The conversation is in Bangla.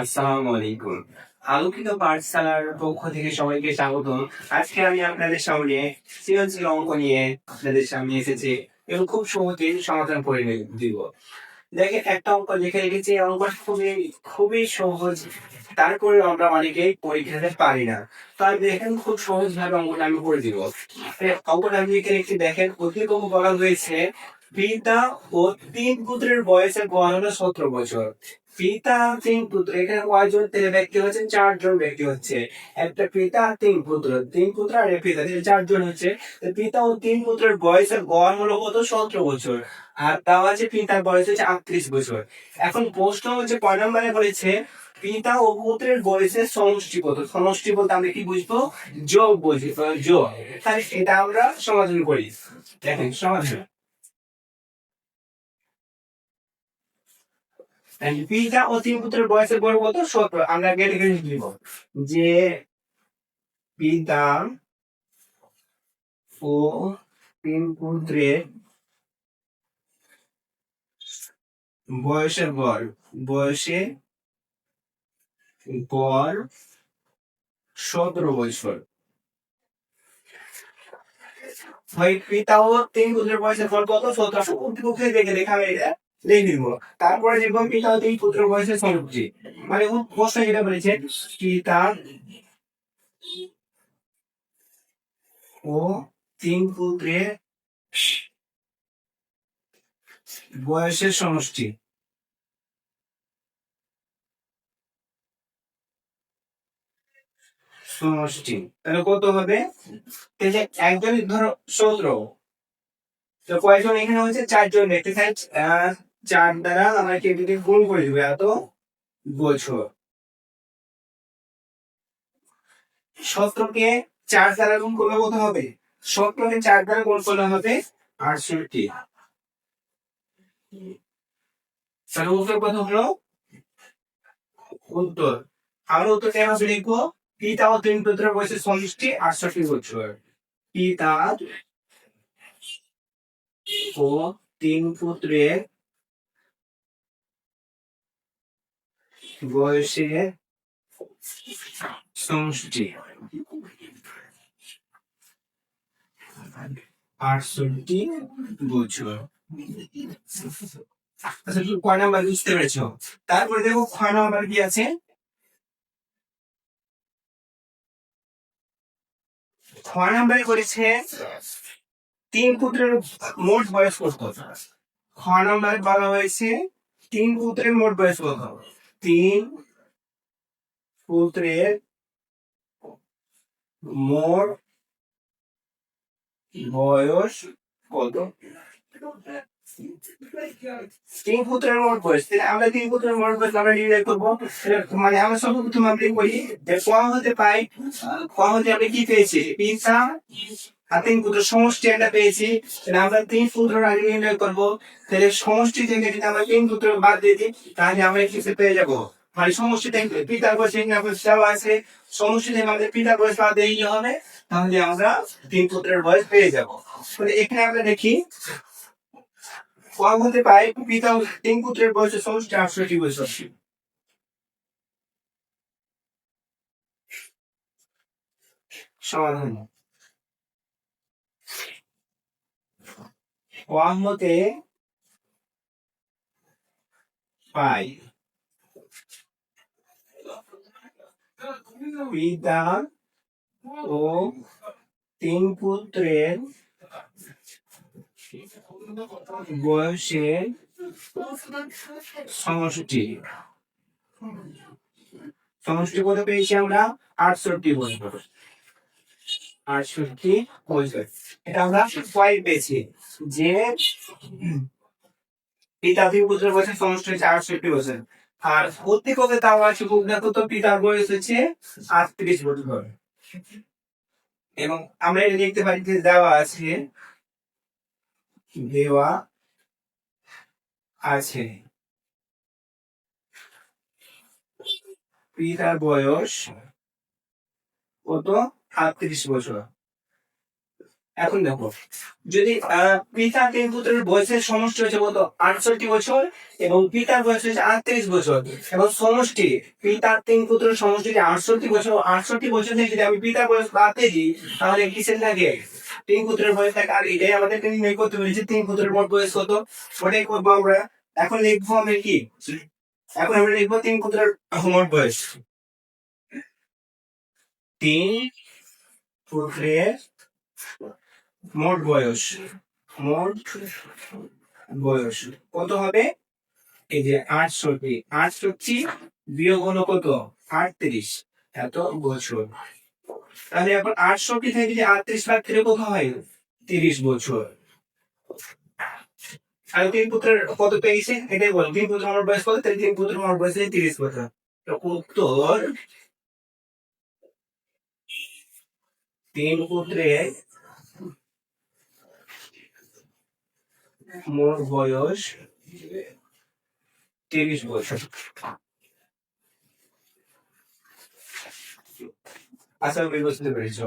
আসসালামু আলাইকুম আলোকিত পাঠশালার পক্ষ থেকে সবাইকে স্বাগতম। আজকে আমি আপনাদের সামনে সৃজনশীল অঙ্ক নিয়ে আপনাদের সামনে এসেছি এবং খুব সহজে সমাধান করে দিব। দেখেন, একটা অঙ্ক লিখে রেখেছি অঙ্কটা খুবই খুবই সহজ। তারপরে আমরা অনেকেই পরীক্ষাতে পারি না। তাই দেখেন, খুব সহজ ভাবে অঙ্কটা আমি করে দিব। অঙ্কটা আমি লিখে রেখেছি, দেখেন অধিক অঙ্ক বলা হয়েছে পিতা ও তিন পুত্রের বয়সে গড় সতেরো বছর। পিতা, তিন পুত্র, এখানে কয়জন? ব্যক্তি হচ্ছেন, চারজন ব্যক্তি হচ্ছে। একটা পিতা, তিন পুত্র। তিন পুত্র আর পিতা চারজন হচ্ছে। পিতা ও তিন পুত্রের বয়সের গড় হলো কত? সতেরো বছর। আর তাও আছে পিতার বয়স হচ্ছে আটত্রিশ বছর। এখন প্রশ্ন হচ্ছে, কয় নম্বরে বলেছে, পিতা ও পুত্রের বয়সের সমষ্টি কত? সমষ্টি বলতে আমরা কি বুঝব? যোগ বুঝি যোগ তাহলে এটা আমরা সমাধান করি। দেখেন, সমাধান। পিতা ও তিন পুত্রের বয়সের কত? সতেরো। আমরা কেটে কেটে লিখব যে পিতা ও তিন পুত্রের বয়সের গড় বয়সে গড় সতেরো বছর। পিতা ও তিন পুত্রের বয়সের গড় কত? সতেরো। উদ্দীপকে দেখে দেখা এটা। লিখে দিব তারপরে দেখব পিতা তিন পুত্রের বয়সের মানে ও প্রশ্ন যেটা বলেছে পিতা ও তিন পুত্রের বয়সের সমষ্টি। সমষ্টি। তাহলে কত হবে? তাহলে একজন ধরো সতেরো। তো কয়জন এখানে হচ্ছে চারজন। আহ, চার দ্বারা আমরা কেটে গুণ করে দেবো, এত বছর। সতেরোকে চার দ্বারা গুণ করলে কত হবে? সতেরোকে চার দ্বারা গুণ করলে হবে আটষট্টি। তাহলে উত্তর কত হলো? উত্তর। আমরা উত্তর কেমন লিখব পিতা ও তিন পুত্রের বয়সের সমষ্টি আটষট্টি বছর। পিতা ও তিন পুত্রের বয়সে সমষ্টি আটষট্টি বছর। আচ্ছা নাম্বার তারপরে দেখো নাম্বারে করেছে তিন পুত্রের মোট বয়স কত? খ নাম্বার বলা হয়েছে তিন পুত্রের মোট বয়স কত? তিন পুত্রের মোট বয়স কত? তিন পুত্রের মোট বয়স। আমরা তিন পুত্রের মোট বয়স আমরা নির্ণয় করব। মানে আমরা সর্বপ্রথম আমরা বলি যে ক হতে পাই ক হতে আমরা কি পেয়েছি? আর তিন পুত্র সমষ্টি একটা পেয়েছি আমরা তিন পুত্র আগে নির্ণয় করব। তাহলে সমষ্টি থেকে যদি আমরা তিন পুত্র বাদ দিয়ে দিই, তাহলে আমরা কিছু পেয়ে যাব। মানে সমষ্টি থেকে পিতার বয়স আছে, সমষ্টি থেকে আমাদের পিতার বয়স বাদ হবে, তাহলে আমরা তিন পুত্রের বয়স পেয়ে যাব। এখানে আমরা দেখি পাই পিতা তিন পুত্রের বয়সের সমষ্টি আটষট্টি বছর। সমাধান। কম হতে পাই। পিতা ও তিন পুত্রের বয়সের সমষ্টি। সমষ্টি কত পেয়েছি আমরা? আটষট্টি বছর আটষট্টি এটা আমরা কয় পেয়েছি যে পিতা দুই পুত্রের বয়সের সমষ্টি হচ্ছে আটষট্টি বছর। আর উদ্দীপকে তাও আছে দেখো তো পিতার বয়স হচ্ছে আটত্রিশ বছর এবং আমরা এটা দেখতে পারি যে দেওয়া আছে দেওয়া আছে। পিতার বয়স কত? আটত্রিশ বছর। এখন দেখো, যদি পিতা তিন পুত্রের বয়সের সমষ্টি হচ্ছে কত আটষট্টি বছর এবং পিতার বয়স হচ্ছে আটত্রিশ বছর। এবং সমষ্টি, পিতার তিন পুত্রের সমষ্টি যদি আটষট্টি বছর। আটষট্টি বছর থেকে যদি আমি পিতার বয়স বাদে দিই, তাহলে কিসের থাকে? তিন পুত্রের বয়স থাকে। আর এটাই আমাদেরকে নির্ণয় করতে বলেছে তিন পুত্রের মোট বয়স কত? ওটাই করব আমরা। এখন লিখব আমি কি? এখন আমরা লিখব তিন পুত্রের মোট বয়স। তিন মোট বয়স। মোট বয়স। কত হবে? এই যে আটষট্টি। আটষট্টি বিয়োগ হলো কত? আটত্রিশ। এত বছর। তাহলে এখন আটষট্টি থেকে যদি আটত্রিশ ভাগ থেকে কত হয়? তিরিশ বছর। আর তিন পুত্রের কত পেয়েছে? এটাই বল। তিন পুত্র আমার বয়স কত? তিন পুত্র আমার বয়স তিরিশ বছর। উত্তর তিন পুত্রের মোট বয়স তিরিশ বছর। আশা করি বুঝতে পেরেছ।